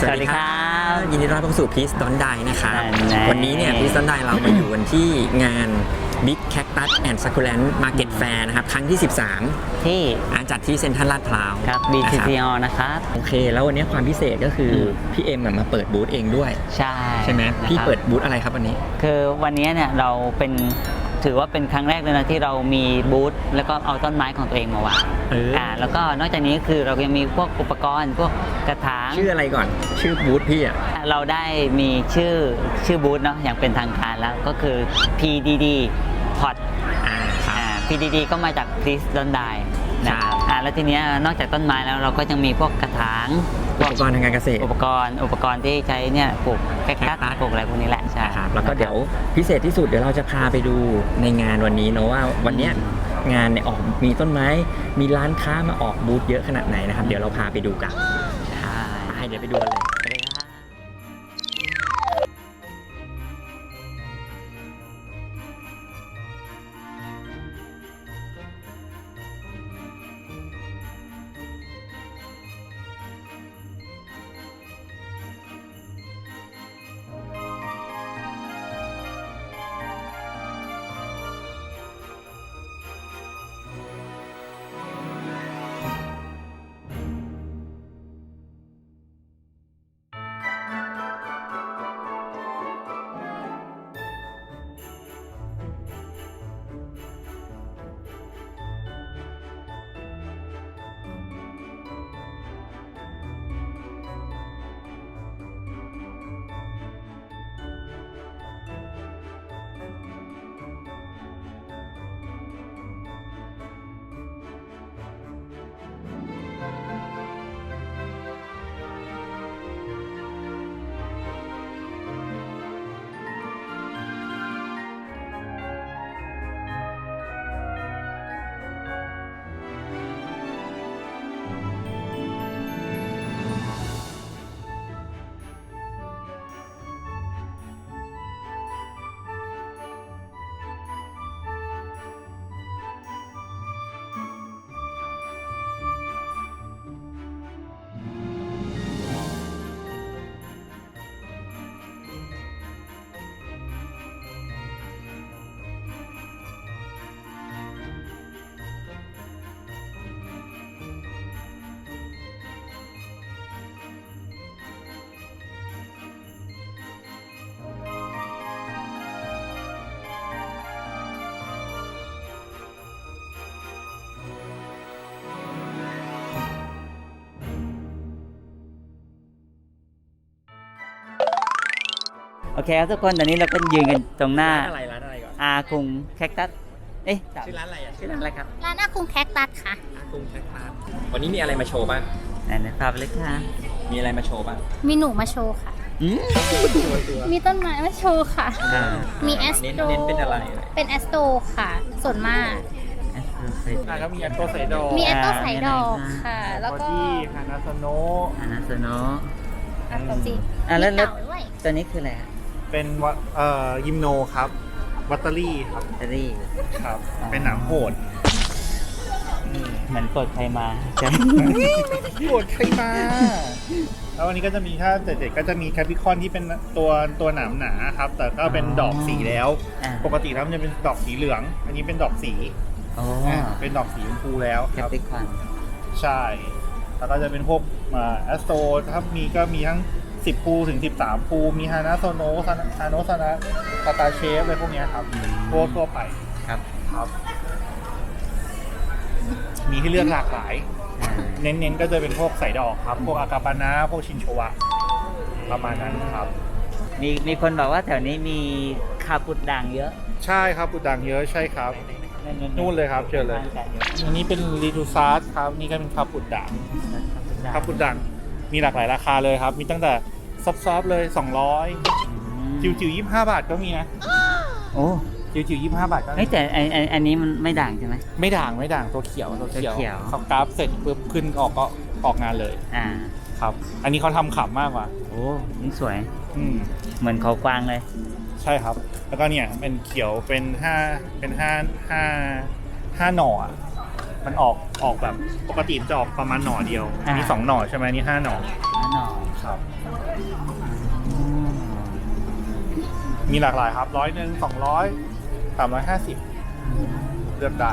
สวัสดีครับ ยินดีต้อนรับเข้าสู่พีซดอนไดนะครับแน่ๆวันนี้เนี่ยพีซดอนไดเรามาอยู่กันที่งาน Big Cactus and Succulent Market Fair นะครับ ครั้งที่ 13 ที่อาจัดที่เซ็นทรัลลาดพร้าวครับนะครับ BTCO นะครับ โอเค แล้ววันนี้ความพิเศษก็คืออพี่เอ็มอะมาเปิดบูธเองด้วย ใช่ ใช่ไหมนะครับพี่เปิดบูธอะไรครับวันนี้ คือวันนี้เนี่ยเราเป็น ถือว่าเป็นครั้งแรกเลยนะที่เรามีบูธแล้วก็เอาต้นไม้ของตัวเองมาวางเอออ่ อ่าแล้วก็นอกจากนี้คือเรายังมีพวกอุปกรณ์ พวกกระถาง ชื่ออะไรก่อน ชื่อบูธพี่อะ เราได้มีชื่อชื่อบูธเนาะอย่างเป็นทางการแล้วก็คือ PDD Pot อ่าครับอ่า PDD ก็มาจาก Please Don't Die นะครับใช่อ่าแล้วทีเนี้ยนอกจากต้นไม้แล้วเราก็ยังมีพวกกระถางพอุวกปกรณ์ทางการเกษตรอุปกรณ์อุปกรณ์ที่ใช้เนี่ยปลูกแคคตัสแคคตัสปลูกอะไรพวกนี้แหละใช่นะครับแล้วก็เดี๋ยวพิเศษที่สุดเดี๋ยวเราจะพาไปดูในงานวันนี้เนอะว่าวันเนี้ยงานเนี่ยออกมีต้นไม้ มีร้านค้ามาออกบูธเยอะขนาดไหนนะครับ เดี๋ยวเราพาไปดูกันใช่ไปเดี๋ยวไปดูกันเลย โอเคครับทุกคนตอนนี้เราก็ยืนกันตรงหน้าร้านอะไรร้านอะไรก่อนอาคุงแคคตัสเอ๊ะชื่อร้านอะไรอะชื่อร้านอะไรครับร้านอาคุงแคคตัสค่ะอากุ้งแคคตัสวันนี้มีอะไรมาโชว์บ้างไหนนะพาไปเลยค่ะมีอะไรมาโชว์บ้างมีหนูมาโชว์ค่ะอืมมีต้นไม้มาโชว์ค่ะอ่ามีแอสเน้นโตเน้นเป็นอะไรเอ่ยเป็นแอสโตค่ะ ส่วนมากอะก็มีแอปโตไซดอมีแอสโตสายดอกค่ะ แล้วก็ที่ฮานาโซโนะอานาโซโนะอัปจิอะแล้วมีแล้วเต่าด้วยตัวนี้คืออะไรอะ เป็นวะเอ่อยิมโนครับวัตเตอรี่ครับแบตเตอรี่ครับ เป็นหนามโหดเหมือนกดใครมาใช่โหดใครมา แล้ววันนี้ก็จะมีถ้าเด็กๆก็จะมีแคปิคอนที่เป็นตัวตัวหนามหนาครับ แต่ก็เป็นดอกสีแล้ว อ่าปกติแล้วมันจะเป็นดอกสีเหลือง อันนี้เป็นดอกสีโอ้อ่าเป็นดอกสีชมพูแล้วแคครับปิคอน ใช่ แล้วก็จะเป็นพวกแอสโตถ้ามีก็มีทั้ง 10ภูถึง 13ภูมีฮานาโซโนะฮาโนซานะสตาเชฟอะไรพวกเนี้ยครับทั่วทั่วไปครับครับ มีให้เลือกหลากหลายอ่าเน้นๆก็จะเป็นพวกใส่ดอกครับ พวกอากาปานะพวกชินโชวะ ประมาณนั้นครับ มีมีคนบอกว่าแถวนี้มีคาปุดด่างเยอะใช่ครับปุดดังเยอะใช่ครับๆๆนู่นเลยครับเชิญเลยบ้านกันเยอะอันนี้เป็นรีดูซาร์ครับ นี่ก็เป็นคาปุดดังด่าง คาปุดดังมีหลากหลายราคาเลยครับ มีตั้งแต่ ซอฟๆเลย 200อืมจิ๋วจิ๋วยี่ห้าบาทก็มีนะ โอ้จิ๋วจิ๋วยี่ห้าบาทก็เฮ้ยแต่อันอันอันนี้มันไม่ด่างใช่ไหม ไม่ด่างไม่ด่างตัวเขียวตัวเขียวตัวเขียว เขากราฟเสร็จปุ๊บขึ้นออกก็ออกงานเลยอ่า ครับ อันนี้เขาทำขำมากกว่า โอ้นี่สวย อืม เหมือนเขากวางเลย ใช่ครับ แล้วก็เนี่ยเป็นเขียวเป็นห้าเป็นห้าห้าห้าหน่ออะมันออกออกแบบปกติมันจะออกประมาณหน่อเดียว อันนี้อ่า สองหน่อใช่ไหมอันนี่ห้าหน่อนั่นหนอ ครับมีหลากหลายครับร้อยหนึ่งสองร้อยสามร้อยห้าสิบเลือกได้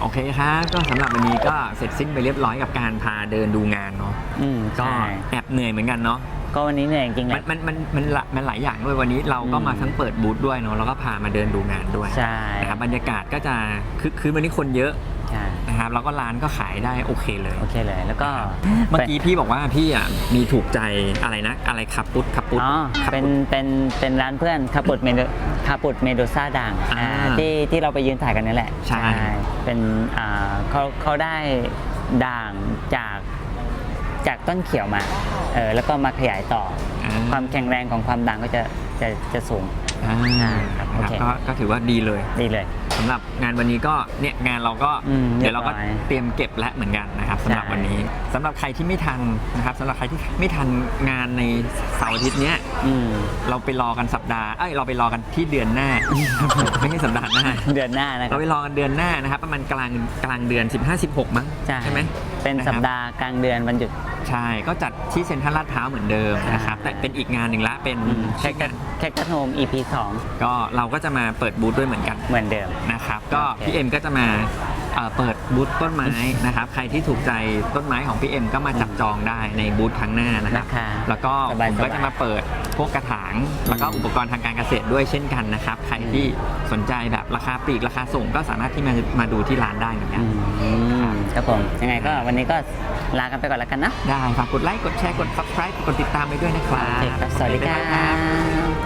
โอเคครับก็สำหรับวันนี้ก็เสร็จสิ้นไปเรียบร้อยกับการพาเดินดูงานเนาะอืมก็ใช่แอบเหนื่อยเหมือนกันเนาะก็วันนี้เหนื่อยจริงๆแหมันละมันมันมันละมันหลายอย่างด้วยวันนี้เราก็อืม มาทั้งเปิดบูธด้วยเนาะแล้วก็พามาเดินดูงานด้วยใช่นะครับบรรยากาศก็จะคือคือวันนี้คนเยอะใช่นะครับแล้วก็ร้านก็ขายได้โอเคเลย โอเคเลยแล้วก็เมื่อกี้พี่บอกว่าพี่อะมีถูกใจอะไรนะ อะไรคับปุ๊ดคับปุ๊ดอ๋อคับเป็นปุ๊ด เป็นเป็นร้านเพื่อนคาปุดเมโดคาปุดเมโดซ่าด่างอ่าอ่าที่ที่เราไปยืนถ่ายกันนี่แหละใช่ เป็นอ่าเขาเขาได้ด่างจากจากต้นเขียวมาเออแล้วก็มาขยายต่ออ่าความแข็งแรงของความด่างก็จะจะจะสูงอ่าอ่าครับโอเคก็ก็ถือว่าดีเลยดีเลย สำหรับงานวันนี้ก็เนี่ยงานเราก็อืมเดี๋ยวเราก็เรียบร้อยเตรียมเก็บและเหมือนกันนะครับสำหรับใช่วันนี้สำหรับใครที่ไม่ทันนะครับสำหรับใครที่ไม่ทันงานในเสาร์อาทิตย์เนี้ยอืมเราไปรอกันสัปดาห์เอ้ยเราไปรอกันที่เดือนหน้า ไม่ใช่สัปดาห์หน้า เดือนหน้านะครัเราบ ไปรอกันเดือนหน้านะครับประมาณกลางกลางเดือน 15-16มั้งใช่ ไหม เป็นนะครับสัปดาห์กลางเดือนวันหยุด ใช่ ก็จัดที่เซ็นทรัลลาดพร้าวเหมือนเดิมนะครับ แต่เป็นอีกงานหนึ่งละ เป็นแคคตัสแคคตัสโฮม EP ก็เราก็จะมาเปิดบูธด้วยเหมือนกัน2เหมือนเดิม นะครับ ก็โอเค พี่เอ็มก็จะมาเอ่อเปิดบูธต้นไม้นะครับ ใครที่ถูกใจต้นไม้ของพี่เอ็มก็มาจับจองได้ในบูธครั้งหน้านะครับราคา แล้วก็สผบายๆมก็จะมาเปิดพวกกระถาง แล้วก็อุปกรณ์ทางการเกษตรด้วยเช่นกันนะครับ ใครที่สนใจแบบราคาปลีกราคาส่งก็สามารถที่มามาดูที่ร้านได้เหมือนกัน อืม ครับผม ยังไงก็วันนี้ก็ลากันไปก่อนแล้วกันนะ ได้ฝากกดไลค์ กดแชร์ กด subscribe กดติดตามไปด้วยนะครับ โอเคครับสวัสดีครับ๊ายบายครับบ